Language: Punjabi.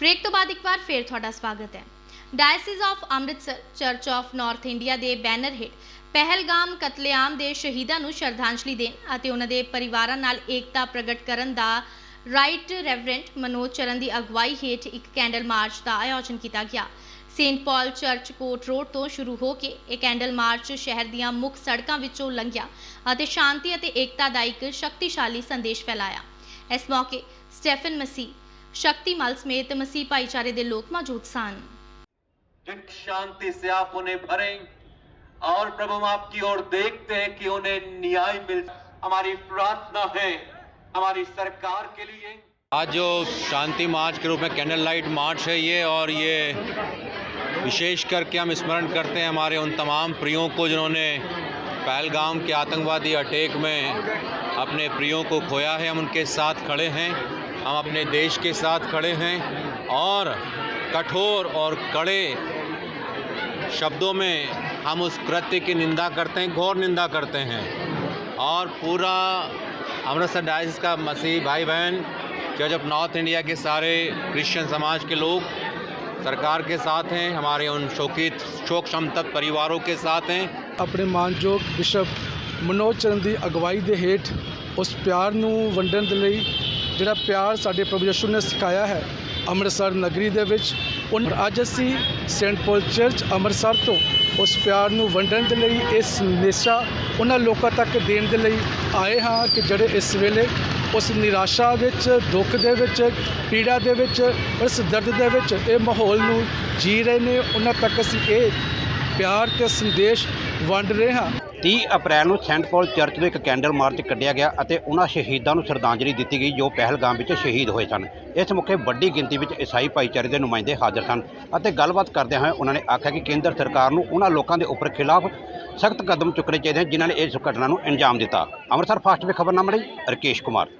ਬ੍ਰੇਕ ਤੋਂ ਬਾਅਦ ਇੱਕ ਵਾਰ ਫੇਰ ਤੁਹਾਡਾ ਸਵਾਗਤ ਹੈ। Diocese of Amritsar church of north India ਦੇ ਬੈਨਰ ਹੇਠ ਪਹਿਲਗਾਮ ਕਤਲੇਆਮ ਦੇ ਸ਼ਹੀਦਾਂ ਨੂੰ ਸ਼ਰਧਾਂਜਲੀ ਦੇਣ ਅਤੇ ਉਹਨਾਂ ਦੇ ਪਰਿਵਾਰਾਂ ਨਾਲ ਏਕਤਾ ਪ੍ਰਗਟ ਕਰਨ ਦਾ ਰਾਈਟ ਰੈਵਰੈਂਟ ਮਨੋਜ ਚਰਨ ਦੀ ਅਗਵਾਈ ਹੇਠ ਇੱਕ ਕੈਂਡਲ ਮਾਰਚ ਦਾ ਆਯੋਜਨ ਕੀਤਾ ਗਿਆ। Saint Paul church court road ਤੋਂ ਸ਼ੁਰੂ ਹੋ ਕੇ ਇਹ ਕੈਂਡਲ ਮਾਰਚ ਸ਼ਹਿਰ ਦੀਆਂ ਮੁੱਖ ਸੜਕਾਂ ਵਿੱਚੋਂ ਲੰਘਿਆ ਅਤੇ ਸ਼ਾਂਤੀ ਅਤੇ ਏਕਤਾ ਦਾ ਇੱਕ ਸ਼ਕਤੀਸ਼ਾਲੀ ਸੰਦੇਸ਼ ਫੈਲਾਇਆ। ਇਸ ਮੌਕੇ ਸਟੈਫਨ ਮਸੀ शक्तिमाल समेत मसीह भाईचारे के लोग मौजूद सन। शांति से आप उन्हें भरें और प्रभु हम आपकी ओर देखते हैं कि उन्हें न्याय मिल हमारी प्रार्थना है हमारी सरकार के लिए। आज जो शांति मार्च के रूप में कैंडल लाइट मार्च है ये और ये विशेष करके हम स्मरण करते हैं हमारे उन तमाम प्रियों को जिन्होंने पहलगाम के आतंकवादी अटैक में अपने प्रियों को खोया है। हम उनके साथ खड़े हैं। हम अपने देश के साथ खड़े हैं और कठोर और कड़े शब्दों में हम उस कृत्य की निंदा करते हैं घोर निंदा करते हैं और पूरा अमृतसर डायस का मसीह भाई बहन चर्च ऑफ नॉर्थ इंडिया के सारे क्रिश्चियन समाज के लोग सरकार के साथ हैं हमारे उन शोकित शोक संतप्त परिवारों के साथ हैं ਆਪਣੇ ਮਾਨਯੋਗ ਬਿਸ਼ਪ ਮਨੋਜ ਚਰਨ ਦੀ ਅਗਵਾਈ ਦੇ ਹੇਠ ਉਸ ਪਿਆਰ ਨੂੰ ਵੰਡਣ ਦੇ ਲਈ ਜਿਹੜਾ ਪਿਆਰ ਸਾਡੇ ਪ੍ਰਭੂ ਯਿਸੂ ਨੇ ਸਿਖਾਇਆ ਹੈ ਅੰਮ੍ਰਿਤਸਰ ਨਗਰੀ ਦੇ ਵਿੱਚ ਉਨ ਅੱਜ ਅਸੀਂ ਸੈਂਟ ਪੌਲ ਚਰਚ ਅੰਮ੍ਰਿਤਸਰ ਤੋਂ ਉਸ ਪਿਆਰ ਨੂੰ ਵੰਡਣ ਦੇ ਲਈ, ਇਸ ਸੰਦੇਸ਼ਾ ਉਹਨਾਂ ਲੋਕਾਂ ਤੱਕ ਦੇਣ ਦੇ ਲਈ ਆਏ ਹਾਂ ਕਿ ਜਿਹੜੇ ਇਸ ਵੇਲੇ ਉਸ ਨਿਰਾਸ਼ਾ ਵਿੱਚ, ਦੁੱਖ ਦੇ ਵਿੱਚ, ਪੀੜਾ ਦੇ ਵਿੱਚ, ਉਸ ਦਰਦ ਦੇ ਵਿੱਚ ਇਹ ਮਾਹੌਲ ਨੂੰ ਜੀ ਰਹੇ ਨੇ, ਉਹਨਾਂ ਤੱਕ ਅਸੀਂ ਇਹ ਪਿਆਰ ਤੇ ਸੰਦੇਸ਼ ਵੰਡ ਰਹੇ। ਹਾਂ 30 ਅਪ੍ਰੈਲ ਨੂੰ ਸੈਂਟ ਪੌਲ ਚਰਚ ਤੋਂ ਇੱਕ ਕੈਂਡਲ ਮਾਰਚ ਕੱਢਿਆ ਗਿਆ ਅਤੇ ਉਹਨਾਂ ਸ਼ਹੀਦਾਂ ਨੂੰ ਸ਼ਰਧਾਂਜਲੀ ਦਿੱਤੀ ਗਈ, ਜੋ ਪਹਿਲਗਾਮ ਵਿੱਚ ਸ਼ਹੀਦ ਹੋਏ ਸਨ। ਇਸ ਮੌਕੇ ਵੱਡੀ ਗਿਣਤੀ ਵਿੱਚ ਈਸਾਈ ਭਾਈਚਾਰੇ ਦੇ ਨੁਮਾਇੰਦੇ ਹਾਜ਼ਰ ਸਨ ਅਤੇ ਗੱਲਬਾਤ ਕਰਦਿਆਂ ਹੋਏ ਉਹਨਾਂ ਨੇ ਆਖਿਆ ਕਿ ਕੇਂਦਰ ਸਰਕਾਰ ਨੂੰ ਉਹਨਾਂ ਲੋਕਾਂ ਦੇ ਉੱਪਰ ਖਿਲਾਫ ਸਖਤ ਕਦਮ ਚੁੱਕਣੇ ਚਾਹੀਦੇ ਹਨ, ਜਿਨ੍ਹਾਂ ਨੇ ਇਸ ਘਟਨਾ ਨੂੰ ਅੰਜਾਮ ਦਿੱਤਾ। ਅੰਮ੍ਰਿਤਸਰ ਫਾਸਟ ਵੇ ਖਬਰਨਾਮਾ ਲਈ ਰਕੇਸ਼ ਕੁਮਾਰ।